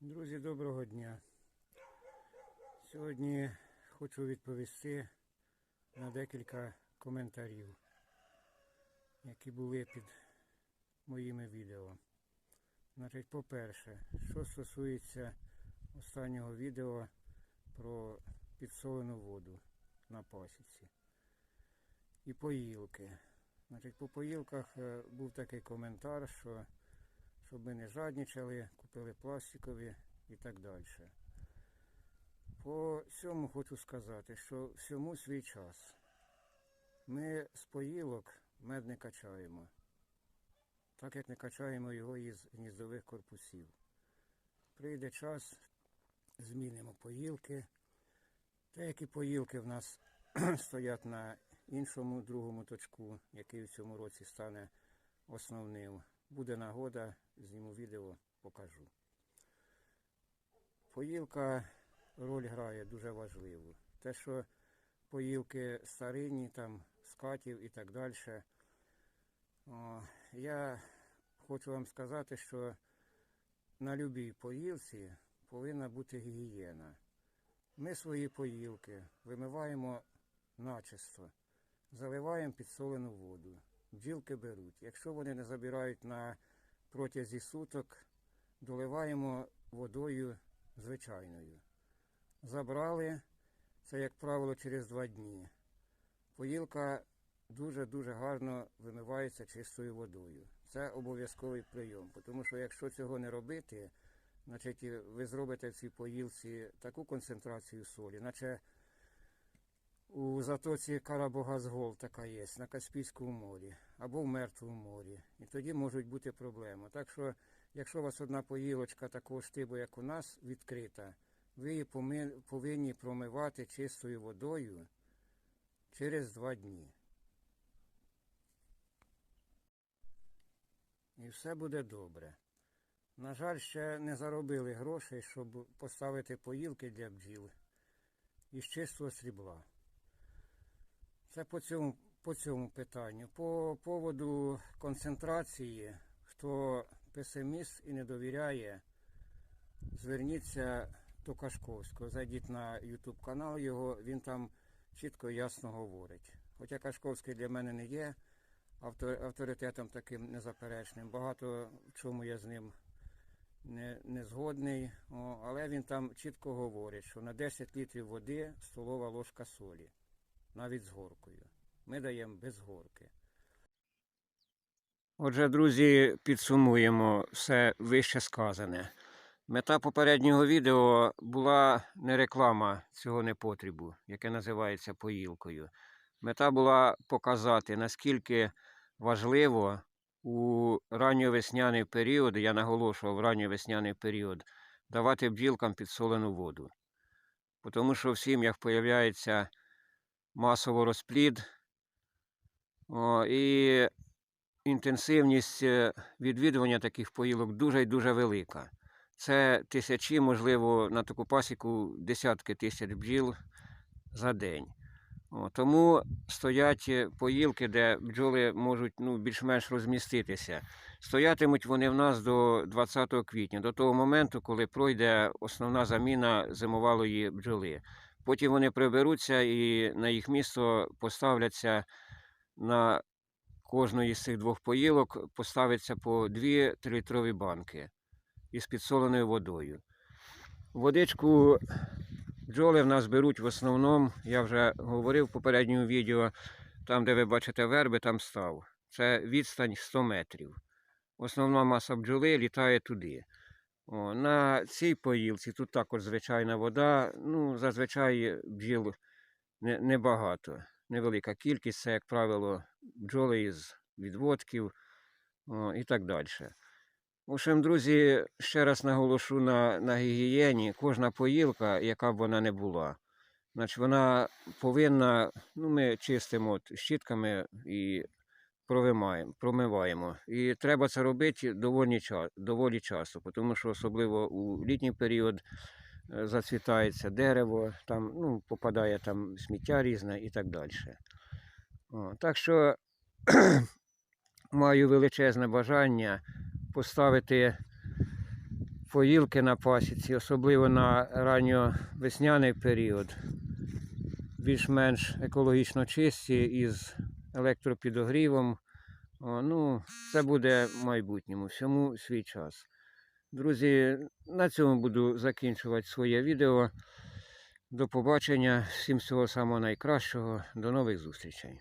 Друзі, доброго дня. Сьогодні хочу відповісти на декілька коментарів, які були під моїми відео. Значить, по-перше, що стосується останнього відео про підсолену воду на пасіці і поїлки. Значить, по поїлках е, був такий коментар, що щоб ми не жадничали, купили пластикові і так далі. По цьому хочу сказати, що всьому свій час. Ми з поїлок мед не качаємо, так як не качаємо його із гніздових корпусів. Прийде час, змінимо поїлки. Деякі поїлки в нас стоять на іншому другому точку, який в цьому році стане основним. Буде нагода, зніму відео, покажу. Поїлка роль грає дуже важливу. Те, що поїлки старинні, там, скатів і так далі. О, я хочу вам сказати, що на любій поїлці повинна бути гігієна. Ми свої поїлки вимиваємо начисто, заливаємо підсолену воду бджілки беруть. Якщо вони не забирають на протязі суток, доливаємо водою звичайною. Забрали, це, як правило, через два дні. Поїлка дуже-дуже гарно вимивається чистою водою. Це обов'язковий прийом, тому що якщо цього не робити, значить ви зробите в цій поїлці таку концентрацію солі, наче у затоці Карабогазгол така є на Каспійському морі або в Мертвому морі. І тоді можуть бути проблеми. Так що, якщо у вас одна поїлочка такого штибу, як у нас, відкрита, ви її повинні промивати чистою водою через два дні. І все буде добре. На жаль, ще не заробили грошей, щоб поставити поїлки для бджіл із чистого срібла. Це по цьому, по цьому питанню. По поводу концентрації, хто песиміст і не довіряє, зверніться до Кашковського. Зайдіть на YouTube канал його, він там чітко і ясно говорить. Хоча Кашковський для мене не є авторитетом таким незаперечним. Багато в чому я з ним не, не згодний, О, але він там чітко говорить, що на 10 літрів води столова ложка солі навіть з горкою. Ми даємо без горки. Отже, друзі, підсумуємо все вище сказане. Мета попереднього відео була не реклама цього непотрібу, яке називається поїлкою. Мета була показати, наскільки важливо у ранньовесняний період, я наголошував ранньовесняний період, давати бджілкам підсолену воду. Тому що в сім'ях появляється масово розплід. І інтенсивність е, відвідування таких поїлок дуже і дуже велика. Це тисячі, можливо, на таку пасіку десятки тисяч бджіл за день. О, тому стоять е, поїлки, де бджоли можуть ну, більш-менш розміститися. Стоятимуть вони в нас до 20 квітня, до того моменту, коли пройде основна заміна зимовалої бджоли. Потім вони приберуться і на їх місто поставляться на кожної з цих двох поїлок, поставиться по 2 3-літрові банки із підсоленою водою. Водичку бджоли в нас беруть в основному, я вже говорив в попередньому відео, там, де ви бачите верби, там став. Це відстань 100 метрів. Основна маса бджоли літає туди. О, на цій поїлці тут також звичайна вода. Ну, зазвичай бджіл не- небагато. Невелика кількість, це, як правило, бджоли із відводків о, і так далі. В общем, друзі, ще раз наголошу на, на гігієні. Кожна поїлка, яка б вона не була, значить вона повинна, ну, ми чистимо от щітками і провимаємо, промиваємо. І треба це робити доволі, доволі часто, тому що особливо у літній період зацвітається дерево, там ну, попадає там сміття різне і так далі. О, так що маю величезне бажання поставити поїлки на пасіці, особливо на ранньовесняний період. Більш-менш екологічно чисті із електропідогрівом. О, ну, це буде в майбутньому, всьому свій час. Друзі, на цьому буду закінчувати своє відео. До побачення, всім всього самого найкращого, до нових зустрічей.